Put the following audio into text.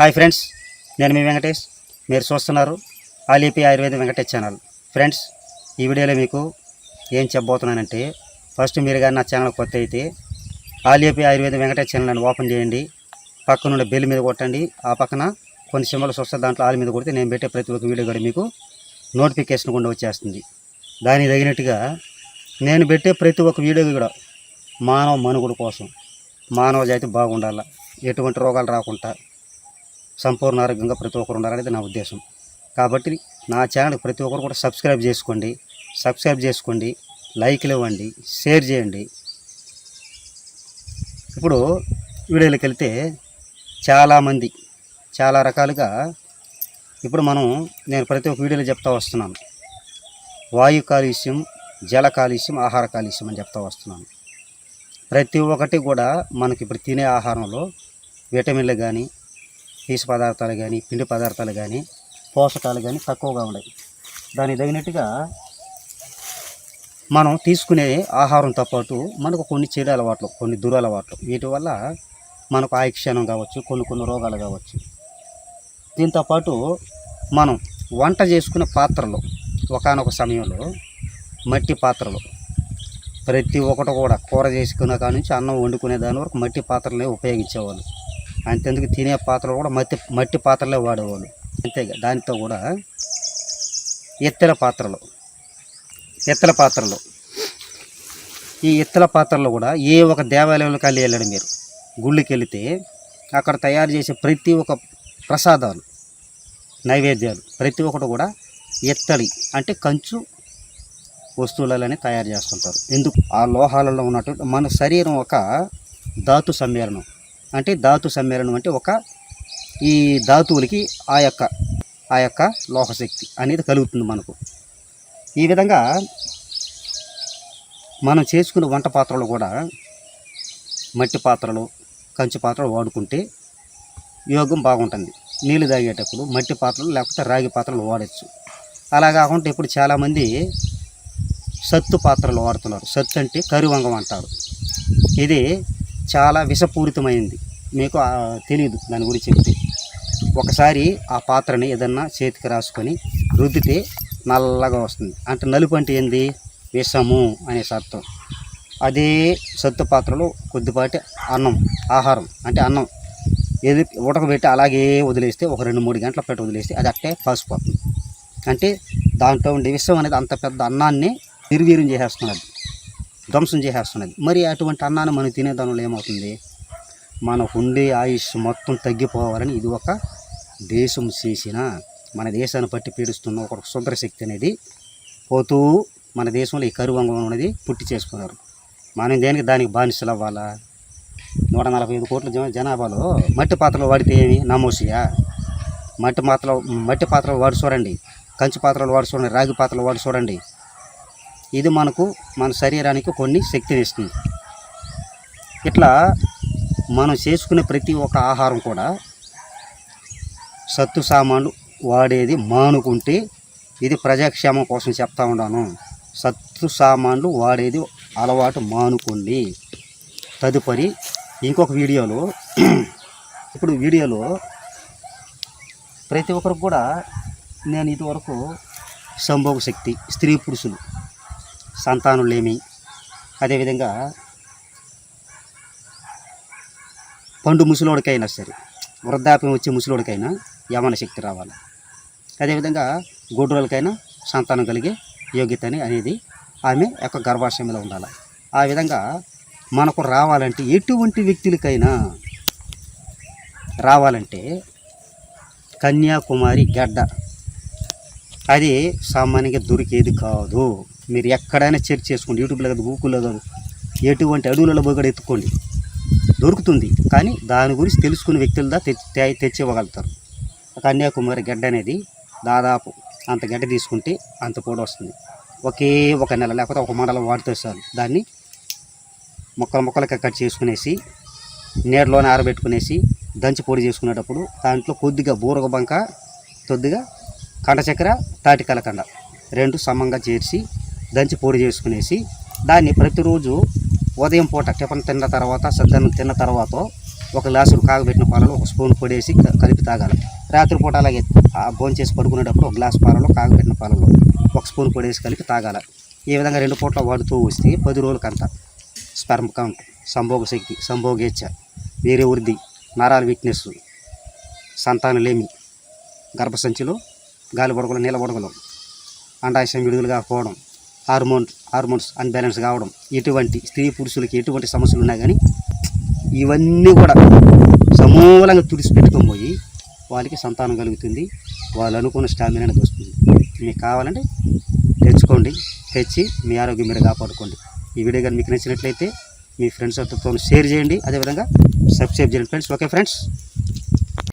Hi friends నేను మీ వెంకటేష్. మీరు చూస్తున్నారు ఆలీపీ ఆయుర్వేద వెంకటేష్ ఛానల్. ఫ్రెండ్స్ ఈ వీడియోలో మీకు ఏం చెప్పబోతున్నానంటే ఫస్ట్ మీరు కానీ నా ఛానల్ కొత్త అయితే ఆలీపీ ఆయుర్వేద వెంకటేష్ ఛానల్ అని ఓపెన్ చేయండి. పక్కన ఉన్న బెల్ మీద కొట్టండి. ఆ పక్కన కొన్ని సింబల్స్ వస్తే దాంట్లో ఆల్ మీద కొడితే నేను పెట్టే ప్రతి ఒక్క వీడియో కూడా మీకు నోటిఫికేషన్ కూడా వచ్చేస్తుంది. దానికి తగినట్టుగా నేను పెట్టే ప్రతి ఒక్క వీడియో కూడా మానవ మనుగుడు కోసం మానవ జాతి బాగుండాల? ఎటువంటి రోగాలు రాకుండా సంపూర్ణ ఆరోగ్యంగా ప్రతి ఒక్కరు ఉండాలనేది నా ఉద్దేశం. కాబట్టి నా ఛానల్ ప్రతి ఒక్కరు కూడా సబ్స్క్రైబ్ చేసుకోండి సబ్స్క్రైబ్ చేసుకోండి లైక్లు ఇవ్వండి షేర్ చేయండి. ఇప్పుడు వీడియోలోకి వెళ్తే చాలామంది చాలా రకాలుగా ఇప్పుడు మనం నేను ప్రతి ఒక్క వీడియోలో చెప్తా వస్తున్నాను. వాయు కాలుష్యం జల కాలుష్యం ఆహార కాలుష్యం అని చెప్తా వస్తున్నాను. ప్రతి ఒక్కటి కూడా మనకి ఇప్పుడు తినే ఆహారంలో విటమిన్లు కానీ పీసు పదార్థాలు కానీ పిండి పదార్థాలు కానీ పోషకాలు కానీ తక్కువగా ఉన్నాయి దానికి తగినట్టుగా మనం తీసుకునే ఆహారంతో పాటు మనకు కొన్ని చెడు అలవాట్లు కొన్ని దురలవాట్లు. వీటి వల్ల మనకు ఆయుక్షణం కావచ్చు కొన్ని కొన్ని రోగాలు కావచ్చు. దీంతో పాటు మనం వంట చేసుకునే పాత్రలు ఒకానొక సమయంలో మట్టి పాత్రలు. ప్రతి ఒక్కటి కూడా కూర చేసుకునే కాడ నుంచి అన్నం వండుకునే దాని వరకు మట్టి పాత్రలే ఉపయోగించేవాళ్ళు. అంతెందుకు తినే పాత్రలు కూడా మట్టి మట్టి పాత్రలే వాడేవాళ్ళు. అంతేగా దానితో కూడా ఎత్తెల పాత్రలు ఎత్తల పాత్రలు. ఈ ఎత్తల పాత్రలో కూడా ఏ ఒక దేవాలయంలోకి వెళ్ళి వెళ్ళండి మీరు? గుళ్ళకి వెళితే అక్కడ తయారు చేసే ప్రతి ఒక్క ప్రసాదాలు నైవేద్యాలు ప్రతి ఒక్కటి కూడా ఎత్తడి అంటే కంచు వస్తువులని తయారు చేస్తుంటారు. ఎందుకు? ఆ లోహాలలో ఉన్నటువంటి మన శరీరం ఒక ధాతు సమ్మేళనం. అంటే ధాతు సమ్మేళనం అంటే ఒక ఈ ధాతువులకి ఆ యొక్క ఆ యొక్క లోహశక్తి అనేది కలుగుతుంది మనకు. ఈ విధంగా మనం చేసుకునే వంట పాత్రలు కూడా మట్టి పాత్రలు కంచు పాత్రలు వాడుకుంటే యోగం బాగుంటుంది. నీళ్ళు తాగేటప్పుడు మట్టి పాత్రలు లేకపోతే రాగి పాత్రలు వాడచ్చు. అలా కాకుండా ఇప్పుడు చాలామంది సత్తు పాత్రలు వాడుతున్నారు. సత్తు అంటే కరివంగం అంటారు. ఇది చాలా విషపూరితమైంది. మీకు తెలియదు దాని గురించి చెప్తే. ఒకసారి ఆ పాత్రని ఏదన్నా చేతికి రాసుకొని రుద్దితే నల్లగా వస్తుంది. అంటే నలుపు అంటే ఏంది? విషము అనే అర్థం. అదే సత్తు పాత్రలో కొద్దిపాటి అన్నం ఆహారం అంటే అన్నం ఏది ఉడకబెట్టి అలాగే వదిలేస్తే ఒక రెండు మూడు గంటల పెట్టి వదిలేస్తే అది అట్టే పాసిపోతుంది అంటే దాంట్లో ఉండే విషం అనేది అంత పెద్ద అన్నాన్ని నిర్వీర్యం చేసేస్తున్నారు ధ్వంసం చేసేస్తున్నది. మరి అటువంటి అన్నాన్ని మనం తినేదానిలో ఏమవుతుంది? మన ఉండే ఆయుష్ మొత్తం తగ్గిపోవాలని ఇది ఒక దేశం చేసిన మన దేశాన్ని పట్టి పీడిస్తున్న ఒక సుందర శక్తి అనేది పోతూ మన దేశంలో ఈ కరువంగం అనేది పుట్టి చేసుకున్నారు. మనం దేనికి దానికి బానిసలు అవ్వాలా? నూట నలభై ఐదు కోట్ల జనాభాలో మట్టి పాత్రలు వాడితే ఏమి? నమోసియా? మట్టి పాత్రలు మట్టి పాత్రలు వాడి చూడండి. కంచి పాత్రలు వాడి చూడండి. రాగి పాత్రలు వాడి చూడండి. ఇది మనకు మన శరీరానికి కొన్ని శక్తిని ఇస్తుంది. ఇట్లా మనం చేసుకునే ప్రతి ఒక్క ఆహారం కూడా సత్తు సామాన్లు వాడేది మానుకుంటే ఇది ప్రజాక్షేమం కోసం చెప్తా ఉన్నాను. సత్తు సామాన్లు వాడేది అలవాటు మానుకోండి. తదుపరి ఇంకొక వీడియోలో ఇప్పుడు వీడియోలో ప్రతి ఒక్కరికి కూడా నేను ఇదివరకు సంభోగ శక్తి స్త్రీ పురుషులు సంతానులేమి. అదేవిధంగా పండు ముసలోడికైనా సరే వృద్ధాప్యం వచ్చే ముసలోడికైనా యమన శక్తి రావాలి. అదేవిధంగా గొడ్డులకైనా సంతానం కలిగే యోగ్యత అనేది ఆమె యొక్క గర్భాశయంలో ఉండాలి. ఆ విధంగా మనకు రావాలంటే ఎటువంటి వ్యక్తులకైనా రావాలంటే కన్యాకుమారి గడ్డ అది సామాన్యంగా దొరికేది కాదు. మీరు ఎక్కడైనా సెర్చ్ చేసుకోండి. యూట్యూబ్లో కాదు గూగుల్లో కాదు. ఎటువంటి అడవులలో పోయి కూడా ఎత్తుకోండి. దొరుకుతుంది. కానీ దాని గురించి తెలుసుకునే వ్యక్తులదా తెచ్చి తెచ్చి ఇవ్వగలుగుతారు కన్యాకుమారి గడ్డ అనేది దాదాపు అంత గడ్డ తీసుకుంటే అంత కూడా వస్తుంది. ఒకే ఒక నెల లేకపోతే ఒక మండలం వాడితే చాలు. దాన్ని మొక్కల మొక్కలకి కట్ చేసుకునేసి నీడలోనే ఆరబెట్టుకునేసి దంచి పొడి చేసుకునేటప్పుడు దాంట్లో కొద్దిగా బూరగ బంక కొద్దిగా కండ చక్కెర తాటి కలకండ రెండు సమంగా చేర్చి దంచి పొడి చేసుకునేసి దాన్ని ప్రతిరోజు ఉదయం పూట టిఫిన్ తిన్న తర్వాత సద్దన్నం తిన్న తర్వాత ఒక గ్లాసు కాగబెట్టిన పాలలో ఒక స్పూన్ పొడేసి కలిపి తాగాలి. రాత్రిపూట అలాగే ఆ భోజనం చేసి పడుకునేటప్పుడు ఒక గ్లాస్ పాలలో కాగబెట్టిన పాలలో ఒక స్పూన్ పొడేసి కలిపి తాగాలి. ఈ విధంగా రెండు పూట్ల వాడుతూ వస్తే పది రోజులకంత స్పెర్మ్ కౌంట్ సంభోగ శక్తి సంభోగేచ్ఛ వేరే వృద్ధి నరాల వీక్నెస్ సంతానలేమి గర్భసంచిలో గాలి బుడగలు నీళ్ళ బుడగలు అండాశయం విడుదల కాకపోవడం హార్మోన్ హార్మోన్స్ అన్బ్యాలెన్స్ కావడం ఎటువంటి స్త్రీ పురుషులకి ఎటువంటి సమస్యలు ఉన్నా కానీ ఇవన్నీ కూడా సమూలంగా తుడిచిపెట్టుకొని పోయి వాళ్ళకి సంతానం కలుగుతుంది వాళ్ళు అనుకున్న స్టామినా అనేది వస్తుంది. మీకు కావాలంటే తెచ్చుకోండి తెచ్చి మీ ఆరోగ్యం మీరు కాపాడుకోండి. ఈ వీడియో కానీ మీకు నచ్చినట్లయితే మీ ఫ్రెండ్స్ షేర్ చేయండి. అదేవిధంగా సబ్స్క్రైబ్ చేయండి ఫ్రెండ్స్ ఓకే ఫ్రెండ్స్